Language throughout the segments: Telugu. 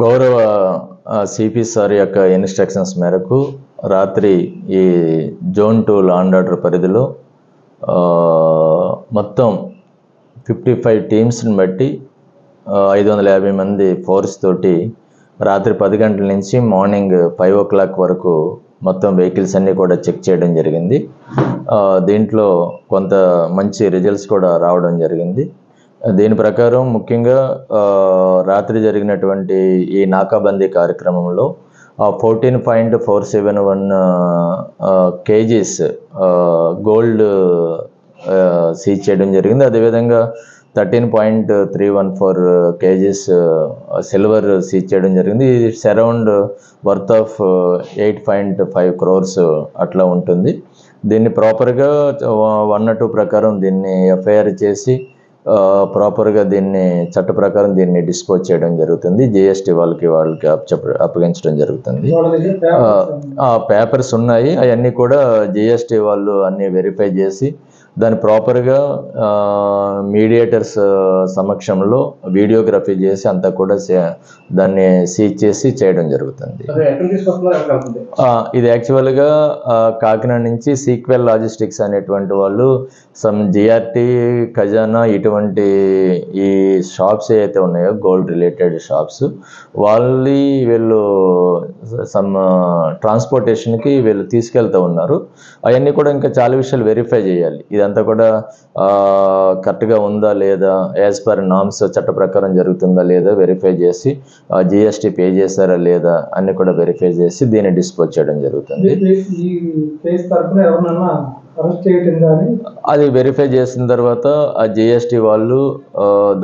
గౌరవ సిపి సార్ యొక్క ఇన్స్ట్రక్షన్స్ మేరకు రాత్రి ఈ జోన్ టూ లాండ్ ఆర్డర్ పరిధిలో మొత్తం ఫిఫ్టీ ఫైవ్ టీమ్స్ని బట్టి ఐదు వందల యాభై మంది ఫోర్స్ తోటి రాత్రి పది గంటల నుంచి మార్నింగ్ ఫైవ్ ఓ క్లాక్ వరకు మొత్తం వెహికల్స్ అన్నీ కూడా చెక్ చేయడం జరిగింది. దీంట్లో కొంత మంచి రిజల్ట్స్ కూడా రావడం జరిగింది. దీని ప్రకారం ముఖ్యంగా రాత్రి జరిగినటువంటి ఈ నాకాబందీ కార్యక్రమంలో fourteen point four seven one kgs gold seize చేయడం జరిగింది. అదేవిధంగా thirteen point three one four kgs silver seize చేయడం జరిగింది. It's around worth of eight point five crores అట్లా ఉంటుంది. దీన్ని ప్రాపర్గా వన్ టూ ప్రకారం దీన్ని ఎఫ్ఐఆర్ చేసి ప్రాపర్గా దీన్ని చట్ట ప్రకారం దీన్ని డిస్పోజ్ చేయడం జరుగుతుంది. జిఎస్టీ వాళ్ళకి వాళ్ళకి అప్పగించడం జరుగుతుంది. ఆ, పేపర్స్ ఆ పేపర్స్ ఉన్నాయి. అవన్నీ కూడా జిఎస్టీ వాళ్ళు అన్నీ వెరిఫై చేసి దాన్ని ప్రాపర్గా మీడియేటర్స్ సమక్షంలో వీడియోగ్రఫీ చేసి అంతా కూడా సే- దాన్ని సీజ్ చేసి చేయడం జరుగుతుంది. ఇది యాక్చువల్గా కాకినాడ నుంచి సీక్వెల్ లాజిస్టిక్స్ అనేటువంటి వాళ్ళు సమ్ జిఆర్టీ ఖజానా ఇటువంటి ఈ షాప్స్ ఏవైతే ఉన్నాయో గోల్డ్ రిలేటెడ్ షాప్స్ వాళ్ళని వీళ్ళు సమ్ ట్రాన్స్పోర్టేషన్కి వీళ్ళు తీసుకెళ్తూ ఉన్నారు. అవన్నీ కూడా ఇంకా చాలా విషయాలు వెరిఫై చేయాలి. ఇదంతా కూడా కరెక్ట్గా ఉందా లేదా యాజ్ పర్ నామ్స్ చట్ట ప్రకారం జరుగుతుందా లేదా వెరిఫై చేసి జిఎస్టీ పే చేశారా లేదా అన్ని కూడా వెరిఫై చేసి దీన్ని డిస్పోజ్ చేయడం జరుగుతుంది. అది వెరిఫై చేసిన తర్వాత ఆ జిఎస్టీ వాళ్ళు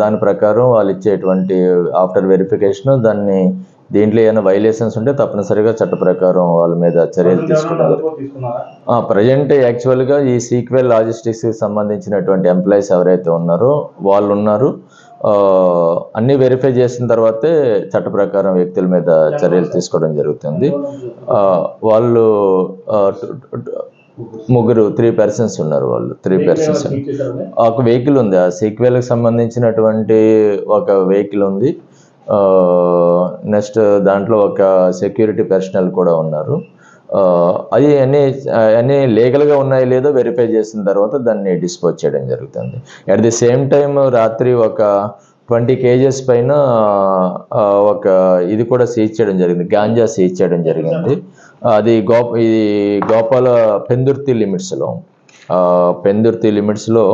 దాని ప్రకారం వాళ్ళు ఇచ్చేటువంటి ఆఫ్టర్ వెరిఫికేషన్ దాన్ని దీంట్లో ఏమైనా వైలేషన్స్ ఉంటే తప్పనిసరిగా చట్ట ప్రకారం వాళ్ళ మీద చర్యలు. తీసుకున్నారా? ప్రజెంట్ యాక్చువల్గా ఈ సీక్వెల్ లాజిస్టిక్స్కి సంబంధించినటువంటి ఎంప్లాయీస్ ఎవరైతే ఉన్నారో వాళ్ళు ఉన్నారు. అన్నీ వెరిఫై చేసిన తర్వాతే చట్ట ప్రకారం వ్యక్తుల మీద చర్యలు తీసుకోవడం జరుగుతుంది. వాళ్ళు ముగ్గురు త్రీ పర్సన్స్ ఉన్నారు వాళ్ళు త్రీ పర్సన్స్ ఒక వెహికల్ ఉంది. ఆ సీక్వెల్కి సంబంధించినటువంటి ఒక వెహికల్ ఉంది. నెక్స్ట్ దాంట్లో ఒక సెక్యూరిటీ పర్సనల్ కూడా ఉన్నారు. అది అన్ని అన్ని లీగల్గా ఉన్నాయో లేదో వెరిఫై చేసిన తర్వాత దాన్ని డిస్పోజ్ చేయడం జరుగుతుంది. అట్ ది సేమ్ టైం రాత్రి ఒక ట్వంటీ కేజెస్ పైన ఒక ఇది కూడా సీజ్ చేయడం జరిగింది. గాంజా సీజ్ చేయడం జరిగింది. అది గో ఇది గోపాల పెందుర్తి లిమిట్స్లో పెందుర్తి లిమిట్స్లో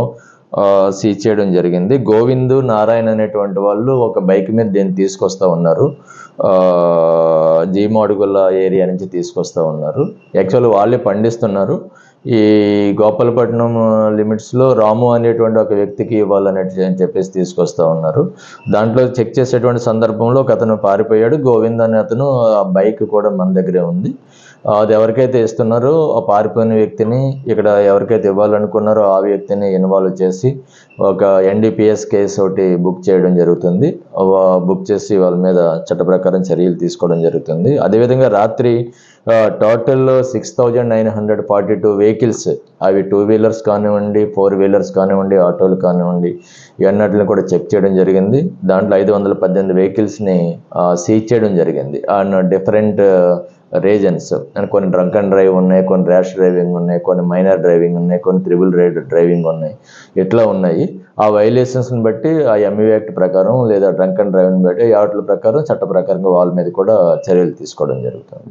సీజ్ చేయడం జరిగింది. గోవింద్ నారాయణ అనేటువంటి వాళ్ళు ఒక బైక్ మీద దీన్ని తీసుకొస్తా ఉన్నారు. జీమాడుగుల ఏరియా నుంచి తీసుకొస్తా ఉన్నారు. యాక్చువల్ వాళ్ళే పండిస్తున్నారు. ఈ గోపాలపట్నం లిమిట్స్లో రాము అనేటువంటి ఒక వ్యక్తికి ఇవ్వాలనేది అని చెప్పేసి తీసుకొస్తా ఉన్నారు. దాంట్లో చెక్ చేసేటువంటి సందర్భంలో ఒక అతను పారిపోయాడు. గోవింద్ అనే అతను ఆ బైక్ కూడా మన దగ్గరే ఉంది. అది ఎవరికైతే ఇస్తున్నారో ఆ పారిపోయిన వ్యక్తిని ఇక్కడ ఎవరికైతే ఇవ్వాలనుకున్నారో ఆ వ్యక్తిని ఇన్వాల్వ్ చేసి ఒక ఎన్డీపీఎస్ కేసు ఒకటి బుక్ చేయడం జరుగుతుంది. బుక్ చేసి వాళ్ళ మీద చట్ట ప్రకారం చర్యలు తీసుకోవడం జరుగుతుంది. అదేవిధంగా రాత్రి total six thousand nine hundred forty two vehicles అవి టూ వీలర్స్ కానివ్వండి ఫోర్ వీలర్స్ కానివ్వండి ఆటోలు కానివ్వండి ఇవన్నిటిని కూడా చెక్ చేయడం జరిగింది. దాంట్లో ఐదు వందల పద్దెనిమిది వెహికల్స్ని సీజ్ చేయడం జరిగింది. And different reasons. అండ్ కొన్ని డ్రంక్ అండ్ డ్రైవ్ ఉన్నాయి కొన్ని ర్యాష్ డ్రైవింగ్ ఉన్నాయి కొన్ని మైనర్ డ్రైవింగ్ ఉన్నాయి కొన్ని త్రిబుల్ రైడ్ డ్రైవింగ్ ఉన్నాయి. ఇట్లా ఉన్నాయి? ఆ వైలేషన్స్ని బట్టి ఆ ఎంఈ యాక్ట్ ప్రకారం లేదా డ్రంక్ అండ్ డ్రైవింగ్ బట్టి వాటి ప్రకారం చట్ట ప్రకారంగా వాళ్ళ మీద కూడా చర్యలు తీసుకోవడం జరుగుతుంది.